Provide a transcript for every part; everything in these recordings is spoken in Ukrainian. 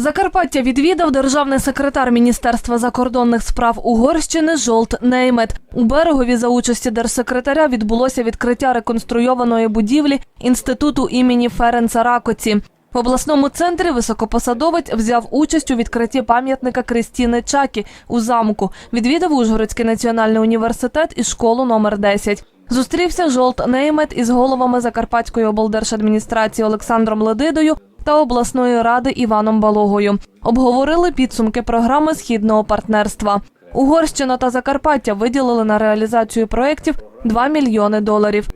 Закарпаття відвідав державний секретар Міністерства закордонних справ Угорщини Жолт Неймет. У берегові за участі держсекретаря відбулося відкриття реконструйованої будівлі інституту імені Ференца Ракоці. В обласному центрі високопосадовець взяв участь у відкритті пам'ятника Крістіни Чакі у замку. Відвідав Ужгородський національний університет і школу номер 10. Зустрівся Жолт Неймет із головами Закарпатської облдержадміністрації Олександром Ледидою та обласної ради Іваном Балогою. Обговорили підсумки програми східного партнерства. Угорщина та Закарпаття виділили на реалізацію проєктів 2 мільйони доларів.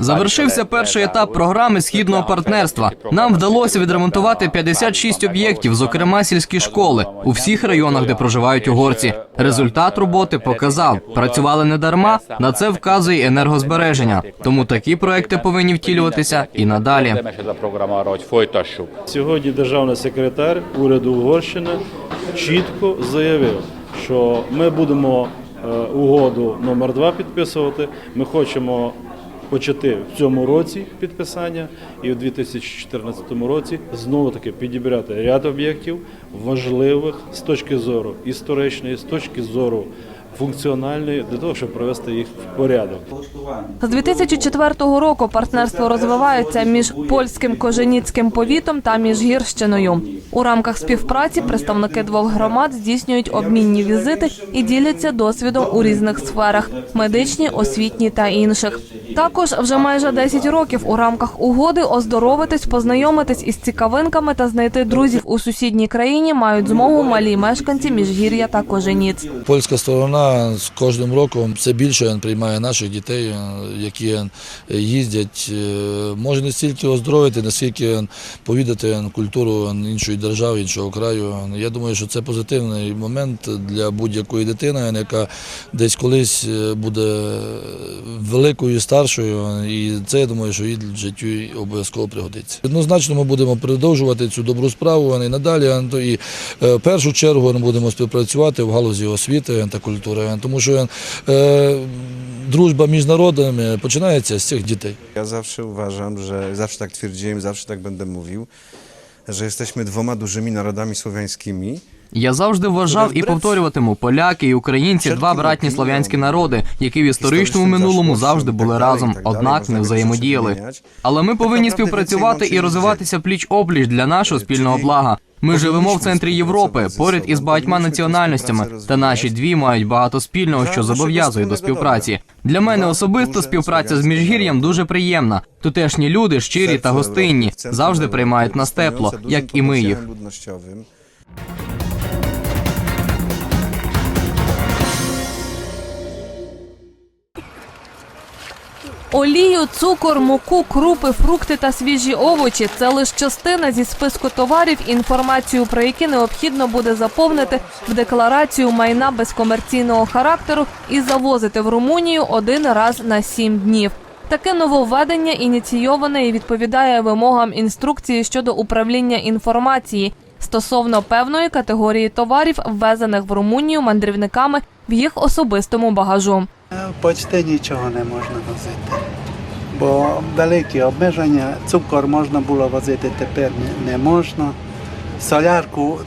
Завершився перший етап програми східного партнерства. Нам вдалося відремонтувати 56 об'єктів, зокрема сільські школи, у всіх районах, де проживають угорці. Результат роботи показав, працювали не дарма. На це вказує енергозбереження. Тому такі проекти повинні втілюватися і надалі. Сьогодні державний секретар уряду Угорщини чітко заявив, що ми будемо угоду номер 2 підписувати. Ми хочемо почати в цьому році підписання і у 2014 році знову таки підібрати ряд об'єктів важливих з точки зору історичної, з точки зору функціональної, для того, щоб привести їх в порядок. З 2004 року партнерство розвивається між польським Коженіцьким повітом та міжгірщиною. У рамках співпраці представники двох громад здійснюють обмінні візити і діляться досвідом у різних сферах медичні, освітні та інших. Також вже майже 10 років у рамках угоди оздоровитись, познайомитись із цікавинками та знайти друзів у сусідній країні мають змогу малі мешканці міжгір'я та Коженіць. Польська сторона з кожним роком все більше приймає наших дітей, е, які їздять. е, Може не стільки оздоровити, наскільки повідати культуру іншої держави, іншого краю. Я думаю, що це позитивний момент для будь-якої дитини, яка десь колись е, буде великою, старшою, і це я думаю, що їй в житті обов'язково пригодиться. Однозначно, ми будемо продовжувати цю добру справу і надалі. І е, в першу чергу ми будемо співпрацювати в галузі освіти та культури, тому що е, дружба між народами починається з цих дітей. Ja zawsze uważam, że zawsze tak twierdziłem, zawsze tak będę mówił, że jesteśmy dwoma dużymi narodami. Я завжди вважав і повторюватиму поляки і українці два братні слов'янські народи, які в історичному минулому завжди були разом, однак не взаємодіяли. Але ми повинні співпрацювати і розвиватися пліч опліч для нашого спільного блага. Ми живемо в центрі Європи, поряд із багатьма національностями, та наші дві мають багато спільного, що зобов'язує до співпраці. Для мене особисто співпраця з міжгір'ям дуже приємна. Тутешні люди щирі та гостинні, завжди приймають нас тепло, як і ми їх. Олію, цукор, муку, крупи, фрукти та свіжі овочі це лише частина зі списку товарів, інформацію про які необхідно буде заповнити в декларацію майна безкомерційного характеру і завозити в Румунію один раз на сім днів. Таке нововведення ініційоване і відповідає вимогам інструкції щодо управління інформації стосовно певної категорії товарів, ввезених в Румунію мандрівниками в їх особистому багажу. Почти нічого не можна возити. Бо великі обмеження, цукор можна було возити, тепер не, можна. Солярку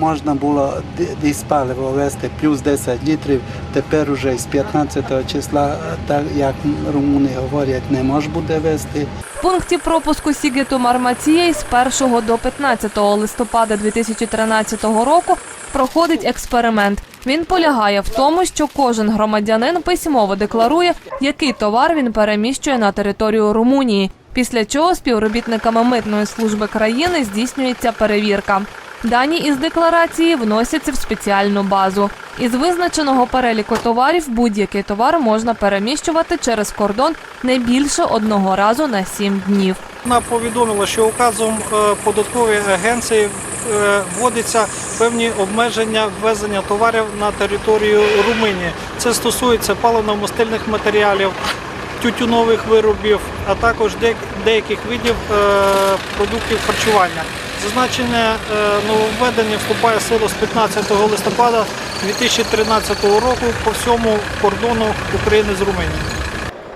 можна було ди- диспаливо вести плюс 10 літрів, тепер уже з 15 числа, так як румуни говорять, не може буде вести. В пункті пропуску Сігету Мармацієй з 1 до 15 листопада 2013 року проходить експеримент. Він полягає в тому, що кожен громадянин письмово декларує, який товар він переміщує на територію Румунії. Після чого співробітниками митної служби країни здійснюється перевірка. Дані із декларації вносяться в спеціальну базу. Із визначеного переліку товарів будь-який товар можна переміщувати через кордон не більше одного разу на сім днів. Вона повідомила, що указом е, податкової агенції е, вводяться певні обмеження ввезення товарів на територію Румунії. Це стосується паливно-мастильних матеріалів, тютюнових виробів, а також деяких видів е, продуктів харчування. Зазначене нововведення вступає в силу з 15 листопада 2013 року по всьому кордону України з Румунією.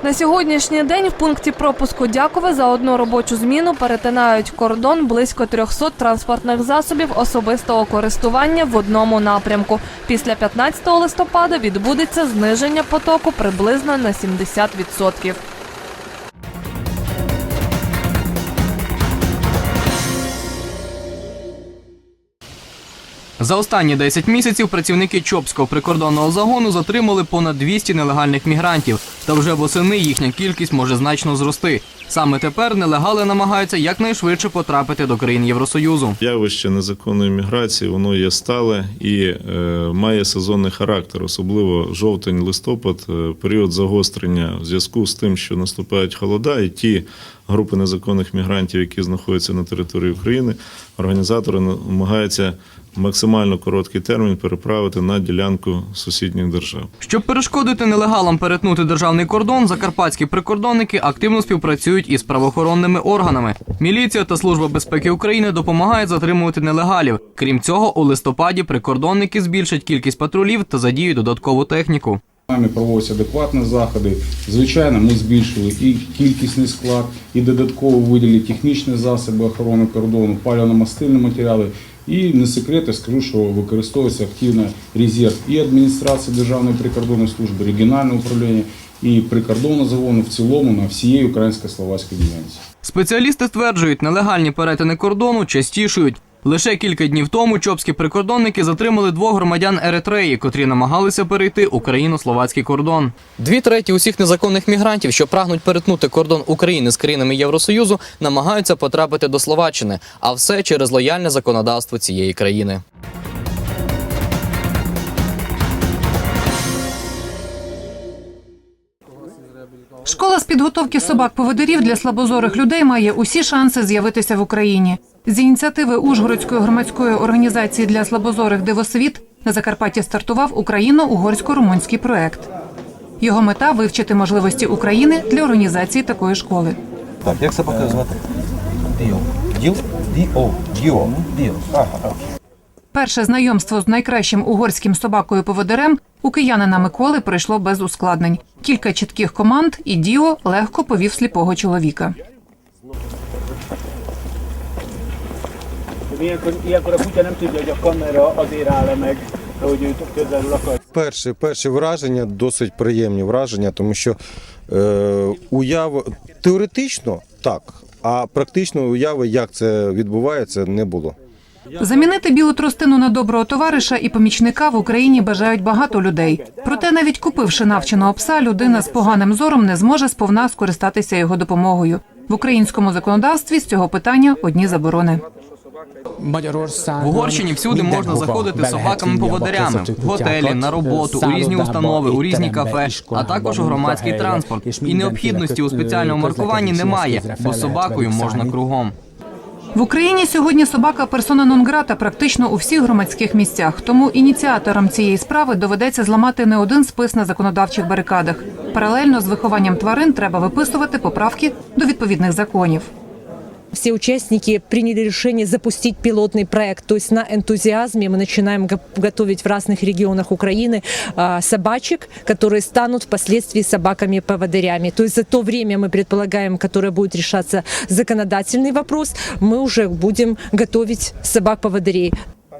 На сьогоднішній день в пункті пропуску Дякове за одну робочу зміну перетинають кордон близько 300 транспортних засобів особистого користування в одному напрямку. Після 15 листопада відбудеться зниження потоку приблизно на 70%. За останні 10 місяців працівники Чопського прикордонного загону затримали понад 200 нелегальних мігрантів, та вже восени їхня кількість може значно зрости. Саме тепер нелегали намагаються якнайшвидше потрапити до країн Євросоюзу. Явище незаконної міграції воно є стале і е, має сезонний характер, особливо жовтень-листопад, е, період загострення в зв'язку з тим, що наступають холода, і ті групи незаконних мігрантів, які знаходяться на території України, організатори намагаються максимально короткий термін переправити на ділянку сусідніх держав. Щоб перешкодити нелегалам перетнути державний кордон, закарпатські прикордонники активно співпрацюють із правоохоронними органами. Міліція та служба безпеки України допомагають затримувати нелегалів. Крім цього, у листопаді прикордонники збільшать кількість патрулів та задіють додаткову техніку. Нами проводяться адекватні заходи. Звичайно, ми збільшили і кількісний склад, і додатково виділили технічні засоби охорони кордону, паливно-мастильні матеріали. І не секрет, я скажу, що використовується активно резерв і адміністрації Державної прикордонної служби, регіонального управління, і прикордонного загону в цілому на всієї українсько-словацькій ділянці. Спеціалісти стверджують, нелегальні перетини кордону частішують. Лише кілька днів тому чопські прикордонники затримали двох громадян Еретреї, котрі намагалися перейти україно-словацький кордон. Дві треті усіх незаконних мігрантів, що прагнуть перетнути кордон України з країнами Євросоюзу, намагаються потрапити до Словаччини, а все через лояльне законодавство цієї країни. Підготовки собак-поводирів для слабозорих людей має усі шанси з'явитися в Україні. З ініціативи Ужгородської громадської організації для слабозорих Дивосвіт на Закарпатті стартував україно-угорсько-румунський проект. Його мета вивчити можливості України для організації такої школи. Так, як собака звати? Діо. Діл? Діо. Діо. Діо. Ага. Перше знайомство з найкращим угорським собакою-поводирем у киянина Миколи пройшло без ускладнень. Кілька чітких команд, і Діо легко повів сліпого чоловіка. Перші, перші враження досить приємні враження, тому що е, уява теоретично так, а практично уяви, як це відбувається, не було. Замінити білу тростину на доброго товариша і помічника в Україні бажають багато людей. Проте, навіть купивши навченого пса, людина з поганим зором не зможе сповна скористатися його допомогою. В українському законодавстві з цього питання одні заборони. В Угорщині всюди можна заходити з собаками-поводирями в готелі, на роботу, у різні установи, у різні кафе, а також у громадський транспорт. І необхідності у спеціальному маркуванні немає, бо собакою можна кругом. В Україні сьогодні собака персона нон-грата практично у всіх громадських місцях. Тому ініціаторам цієї справи доведеться зламати не один спис на законодавчих барикадах. Паралельно з вихованням тварин треба виписувати поправки до відповідних законів. Все участники приняли решение запустить пилотный проект. То есть на энтузиазме мы начинаем го- готовить в разных регионах Украины а, собачек, которые станут впоследствии собаками-поводырями. То есть за то время мы предполагаем, которое будет решаться законодательный вопрос, мы уже будем готовить собак-поводырей.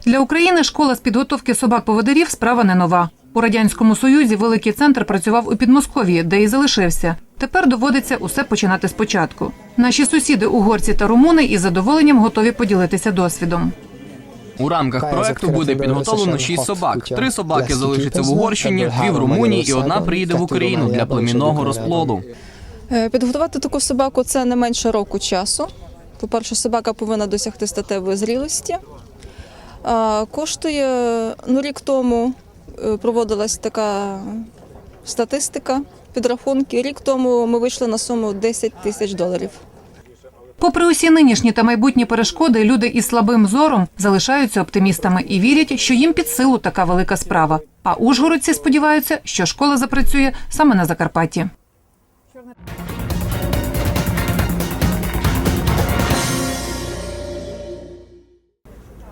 Для України школа з підготовки собак-поводирів справа не нова. У радянському союзі великий центр працював у Підмосков'ї, де і залишився. Тепер доводиться усе починати спочатку. Наші сусіди, угорці та румуни, із задоволенням готові поділитися досвідом. У рамках проекту буде підготовлено шість собак. Три собаки залишаться в Угорщині, дві в Румунії і одна приїде в Україну для племінного розплоду. Е, Підготувати таку собаку це не менше року часу. По-перше, собака повинна досягти статевої зрілості. Коштує ну, рік тому е, проводилась така статистика, підрахунки. Рік тому ми вийшли на суму 10 тисяч доларів. Попри усі нинішні та майбутні перешкоди, люди із слабим зором залишаються оптимістами і вірять, що їм під силу така велика справа. А ужгородці сподіваються, що школа запрацює саме на Закарпатті.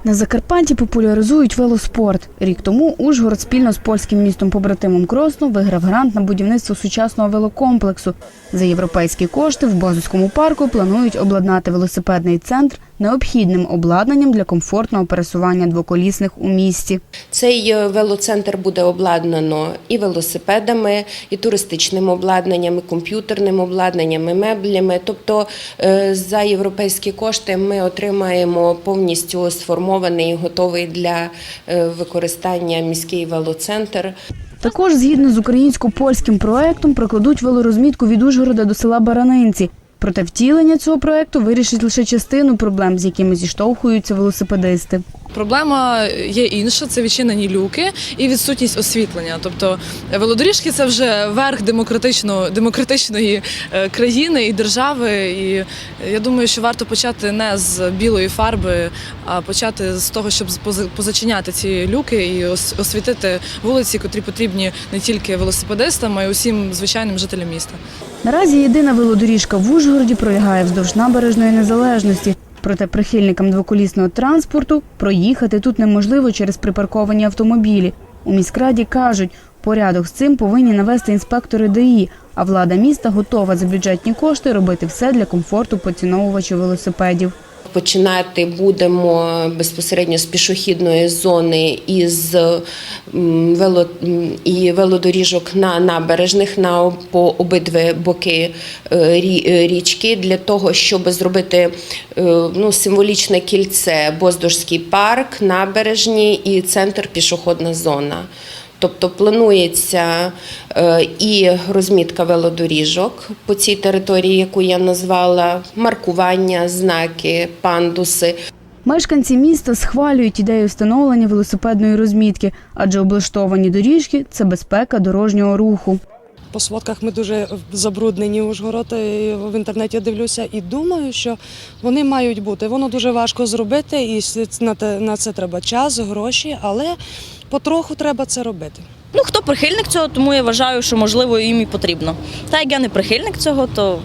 На Закарпатті популяризують велоспорт. Рік тому Ужгород спільно з польським містом побратимом Кросно виграв грант на будівництво сучасного велокомплексу. За європейські кошти в Базовському парку планують обладнати велосипедний центр необхідним обладнанням для комфортного пересування двоколісних у місті. Цей е, велоцентр буде обладнано і велосипедами, і туристичним обладнанням, і комп'ютерним обладнанням, і меблями. Тобто е, за європейські кошти ми отримаємо повністю сформований і готовий для е, використання міський велоцентр. Також згідно з українсько-польським проектом прокладуть велорозмітку від Ужгорода до села Баранинці. Проте втілення цього проекту вирішить лише частину проблем, з якими зіштовхуються велосипедисти. Проблема є інша, це відчинені люки і відсутність освітлення. Тобто велодоріжки це вже верх демократично, демократичної е, країни і держави. І я думаю, що варто почати не з білої фарби, а почати з того, щоб поза- позачиняти ці люки і освітити вулиці, котрі потрібні не тільки велосипедистам, а й усім звичайним жителям міста. Наразі єдина велодоріжка в Ужгороді пролягає вздовж набережної незалежності. Проте прихильникам двоколісного транспорту проїхати тут неможливо через припарковані автомобілі. У міськраді кажуть, порядок з цим повинні навести інспектори ДІ, а влада міста готова за бюджетні кошти робити все для комфорту поціновувачів велосипедів. Починати будемо безпосередньо з пішохідної зони із вело, і велодоріжок на набережних на по обидві боки е, е, річки для того, щоб зробити е, ну, символічне кільце Боздорський парк, набережні і центр пішохідна зона. Тобто планується е, і розмітка велодоріжок по цій території, яку я назвала, маркування, знаки, пандуси. Мешканці міста схвалюють ідею встановлення велосипедної розмітки, адже облаштовані доріжки це безпека дорожнього руху. По сводках ми дуже забруднені Ужгород. і В інтернеті дивлюся і думаю, що вони мають бути. Воно дуже важко зробити, і на те- на це треба час, гроші, але потроху треба це робити. Ну, хто прихильник цього, тому я вважаю, що можливо їм і потрібно. Та як я не прихильник цього, то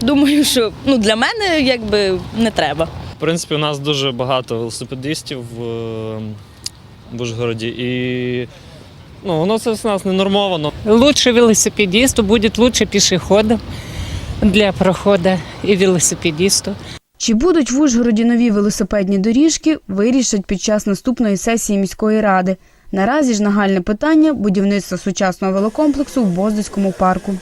думаю, що ну, для мене якби не треба. В принципі, у нас дуже багато велосипедистів в, е, в Ужгороді, і ну, воно це у нас не нормовано. Лучше велосипедисту будет лучше пешеходу для прохода і велосипедисту. Чи будуть в Ужгороді нові велосипедні доріжки, вирішать під час наступної сесії міської ради. Наразі ж нагальне питання будівництва сучасного велокомплексу в Боздоському парку.